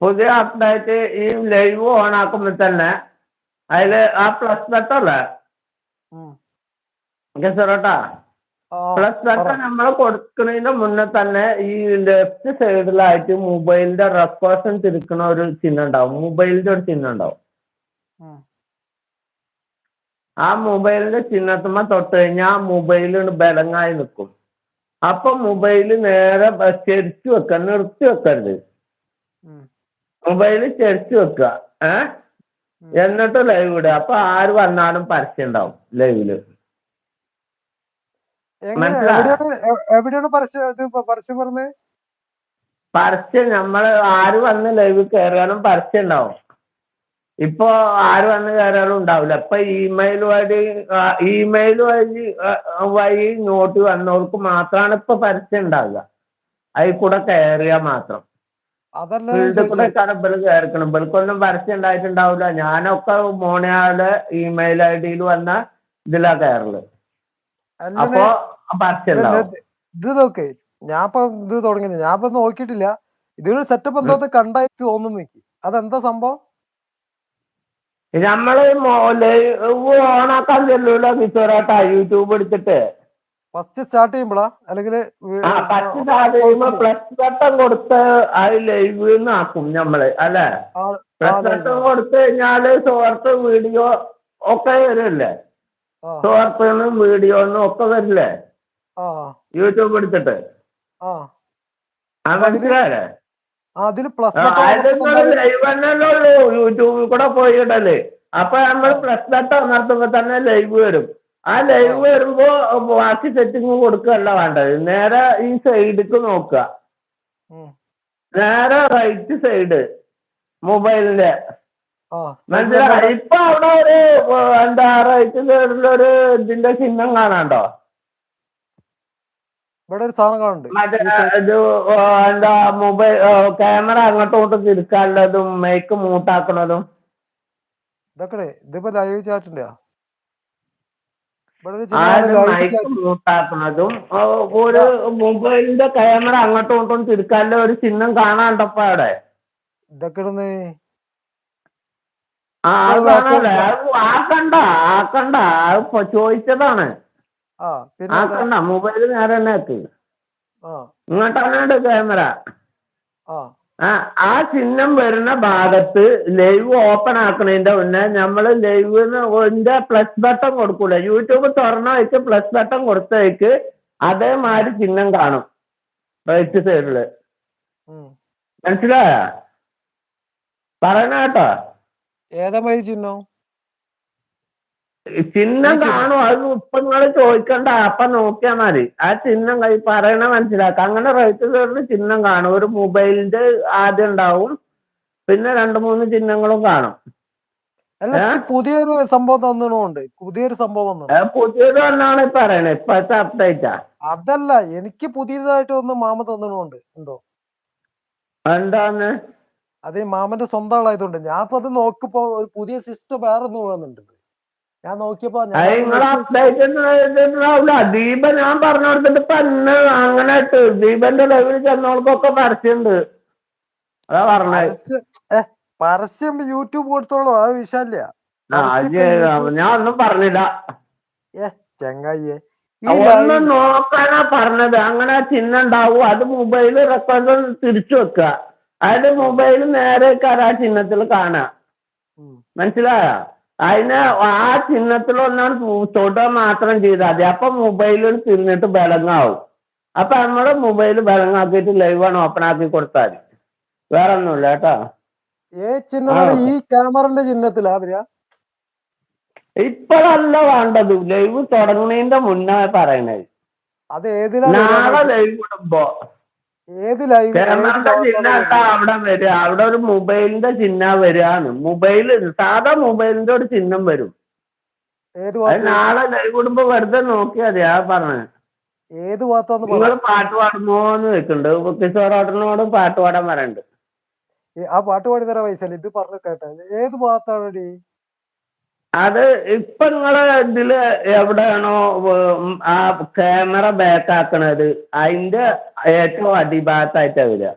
പുതിയ അപ്ഡേറ്റ് ഈ live on ആക്കുമ്പോൾ തന്നെ അതിൽ ആ പ്ലസ് ഉം. ഗസറോട്ടാ പ്ലസ്. ബട്ടൺ നമ്മൾ കൊടുക്കുന്നതിന് മുന്നേ തന്നെ ഈ ലെഫ്റ്റ് സൈഡിലായിട്ട് മൊബൈലിന്റെ റെക്കോർഷൻ തിരിക്കുന്ന ഒരു ചിഹ്നം ഉണ്ടാവും. മൊബൈലിന്റെ ഒരു ചിഹ്നം ഉണ്ടാവും. ആ മൊബൈലിന്റെ ചിഹ്നത്തുമ്മ തൊട്ട് കഴിഞ്ഞാൽ ആ മൊബൈൽ ബലങ്ങായി നിൽക്കും അപ്പൊ മൊബൈൽ നേരെ ശരിച്ചു വെക്കാൻ വെക്ക നിർത്തി വെക്കരുത്. ഉം. മൊബൈൽ ചെരിച്ച് വെക്കുക. ഏ. എന്നിട്ട് ലൈവ് ഇടുക. അപ്പൊ ആര് വന്നാലും പരസ്യം ഉണ്ടാവും ലൈവിൽ? എവിടെയാണ്? പരസ്യം? നമ്മൾ പരസ്യം പറഞ്ഞത്? പരസ്യം നമ്മൾ ആര് വന്ന് ലൈവ് കയറിയാലും പരസ്യം ഉണ്ടാവും. ഇപ്പൊ ആര് വന്ന് കയറിയാലും ഉണ്ടാവില്ല. ഇപ്പൊ ഇമെയിൽ വഴി ഇമെയിൽ വഴി വഴി നോട്ട് വന്നവർക്ക് മാത്രമാണ് ഇപ്പൊ പരസ്യം ഉണ്ടാവുക. അതിൽ കൂടെ കയറിയാൽ മാത്രം. അതല്ല കൂടെ പരസ്യം ഉണ്ടായിട്ടുണ്ടാവില്ല. ഞാനൊക്കെ മോണയാൾ ഇമെയിൽ ഐ ഡിയിൽ വന്ന ഇതിലാ കയറൽ. അപ്പൊ പരസ്യം ഇത് നോക്കേ. ഞാൻ ഇപ്പൊ ഇത് തുടങ്ങി ഞാൻ ഇപ്പൊ നോക്കിയിട്ടില്ല. ഇതൊരു സെറ്റപ്പ് എന്തോ കണ്ടായിട്ട് തോന്നുന്നു എനിക്ക്. അതെന്താ സംഭവം? നമ്മൾ ഓണാക്കാൻ ചെല്ലൂല മിസോറാട്ട യൂട്യൂബ് എടുത്തിട്ട്. ഫസ്റ്റ് സ്റ്റാർട്ട് ചെയ്യുമ്പോഴാ അല്ലെങ്കിൽ ആ പത്ത് പ്ലസ് ബട്ടൺ കൊടുത്ത് അത് ലൈവ് ആക്കും നമ്മൾ അല്ലെ? പ്ലസ് ബട്ടൺ കൊടുത്തു കഴിഞ്ഞാൽ ഷോർട്ട് വീഡിയോ ഒക്കെ വരില്ലേ? ഷോർട്ടുകളും വീഡിയോന്നും ഒക്കെ വരില്ലേ? യൂട്യൂബ് എടുത്തിട്ട്. മനസ്സിലായല്ലേ? അതിൽ പ്ലസ് ലൈവ് തന്നെയല്ലേ ഉള്ളൂ. യൂട്യൂബിൽ കൂടെ പോയിട്ടല്ലേ അപ്പൊ നമ്മൾ പ്ലസ് ബട്ടൺ നടത്തുമ്പോ തന്നെ ലൈവ് വരും. ആ ലൈവ് വരുമ്പോ ബാക്കി സെറ്റിംഗ് കൊടുക്കുകയല്ല വേണ്ടത്. നേരെ ഈ സൈഡിക്ക് നോക്കുക. നേരെ റൈറ്റ് സൈഡ് മൊബൈലിന്റെ മനസ്സിലായി ഇപ്പൊ അവിടെ ഒരു എന്താ റൈറ്റ് സൈഡിലൊരു ഇതിന്റെ ചിഹ്നം കാണാണ്ടോ ഇവിടെ ഒരു സാധനം കാണുന്നുണ്ട്. ഈ side- ഇത് എന്താ മൊബൈൽ ക്യാമറ അങ്ങോട്ടും ഇങ്ങോട്ടും തിരിക്കാനുള്ളതും മൈക്ക് മൂട്ടാക്കണതും ഇതൊക്കെ ഇതിപ്പോ ലൈവ് ചാറ്റിന്റെ ഇവിടെ ഒരു ആദ്യം ചിഹ്നം ലൈവ് മൈക്ക് ചാറ്റ് മൂട്ടാക്കുന്നതും ഏർ, ഒരു മൊബൈലിന്റെ ക്യാമറ അങ്ങോട്ടും ഇങ്ങോട്ടും തിരിക്കാനുള്ള ഒരു ചിഹ്നം കാണാണ്ടപ്പോ അവിടെ. ഇതൊക്കെ ആ ആക്കണ്ട ആക്കണ്ട ചോദിച്ചതാണ്. ആക്കണ്ട മൊബൈൽ നേരെ തന്നെ ആക്കി ഇങ്ങോട്ടാണ് ക്യാമറ ആ ആ ചിഹ്നം വരുന്ന ഭാഗത്ത് ലൈവ് ഓപ്പൺ ആക്കണതിന്റെ മുന്നേ നമ്മൾ ലൈവിന്റെ പ്ലസ് ബട്ടൺ കൊടുക്കൂല. യൂട്യൂബ് തുറന്ന വെച്ച് പ്ലസ് ബട്ടൺ കൊടുത്തേക്ക് അതേമാതിരി ചിഹ്നം കാണും. റൈറ്റ് സൈഡിൽ. മനസ്സിലായ? പറയണ കേട്ടോ. ഏതാ ചിഹ്നം? ചിഹ്നം കാണോ അത് ഇപ്പൊ നിങ്ങൾ ചോദിക്കണ്ട. അപ്പൊ നോക്കിയാ മതി. ആ ചിഹ്നം കൈ പറയണ മനസ്സിലാക്കാം. അങ്ങനെ റൈറ്റ് സൈഡിൽ ചിഹ്നം കാണും. ഒരു മൊബൈലിന്റെ ആദ്യം ഉണ്ടാവും. പിന്നെ രണ്ട് മൂന്ന് ചിഹ്നങ്ങളും കാണും. അല്ല പുതിയൊരു സംഭവം തന്നിടുന്നുണ്ട്. പുതിയൊരു സംഭവം പുതിയൊരു പുതിയത് എന്നാണ് പറയണേ? ഇപ്പഴത്തെ അപ്ഡേറ്റാ അതല്ല എനിക്ക് പുതിയതായിട്ട് ഒന്ന് മാമ തന്നണുണ്ട് എന്തോ? എന്താന്ന്? അത് മാമന്റെ സ്വന്തം ആളായതുകൊണ്ട്. ഞാൻ ഇപ്പൊ അത് നോക്കിപ്പോ ഒരു പുതിയ സിസ്റ്റം വേറെ ഒന്നും വന്നിട്ടുണ്ട്. ഞാൻ നോക്കിയപ്പോ ഉണ്ടാവില്ല ഞാൻ പറഞ്ഞു കൊടുത്തിട്ട് ഇപ്പൊ അങ്ങനെ ഇട്ട് ദീപന്റെ ലൈവിൽ ചെന്നവർക്കൊക്കെ പരസ്യമുണ്ട് അതാ പറഞ്ഞത് പരസ്യം യൂട്യൂബ് കൊടുത്തോളൂ അത് വിഷയമില്ല യൂട്യൂബ്- ഞാൻ ഒന്നും പറഞ്ഞില്ല. ചെങ്ങായിയെ. ഒന്ന് live- നോക്കാനാ പറഞ്ഞത്. അങ്ങനെ ചിഹ്നം ഉണ്ടാവും. അത് മൊബൈൽ റെക്കോർഡ് തിരിച്ചു വെക്കുക. അതിന്റെ മൊബൈൽ നേരെ ആ ചിഹ്നത്തിൽ കാണാ. മനസ്സിലായ? അതിന് ആ ചിഹ്നത്തിൽ ഒന്നാണ് തൊടുക മാത്രം ചെയ്താൽ മതി അപ്പൊ മൊബൈലിൽ തിരിഞ്ഞിട്ട് ബലങ്ങാവും. അപ്പൊ നമ്മൾ മൊബൈൽ ബലങ്ങാക്കിയിട്ട് ലൈവ് ആണ് ഓപ്പൺ ആക്കി കൊടുത്താൽ മതി വേറെ ഒന്നുമില്ല കേട്ടോ. ഏ ചിഹ്നം ഈ ക്യാമറന്റെ ചിഹ്നത്തിലാ ഇപ്പോഴല്ല വേണ്ടത്. ലൈവ് തുടങ്ങുന്നതിന്റെ മുന്നേ പറയണത് ഏതിലാ നാളെ ലൈവ് ഇടുമ്പോ. ഏത് ലൈവ് അവിടെ വരിക? അവിടെ ഒരു മൊബൈലിന്റെ ചിഹ്നം വരികയാണ്. മൊബൈൽ സാധാ മൊബൈലിന്റെ ഒരു ചിഹ്നം വരും. നാളെ ലൈവ് ഇടുമ്പോ വെറുതെ നോക്കിയാൽ മതി ആ പറഞ്ഞത്. ഏത് ഭാഗത്താന്ന് നിങ്ങൾ പാട്ട് പാടുമോ എന്ന് വെക്കുന്നുണ്ട് കിഷോറോട്ടനോട് പാട്ട് പാടാൻ പറയണ്ട്. ആ പാട്ട് പാടി തരാൻ പൈസ ഇത് പറഞ്ഞു കേട്ടെ. ഏത് ഭാഗത്താണ് അത് ഇപ്പൊ നിങ്ങളെ ഇതിൽ എവിടെയാണോ ആ ക്യാമറ ബാക്ക് അതിന്റെ ഏറ്റവും അടിഭാഗത്തായിട്ടാ വരിക.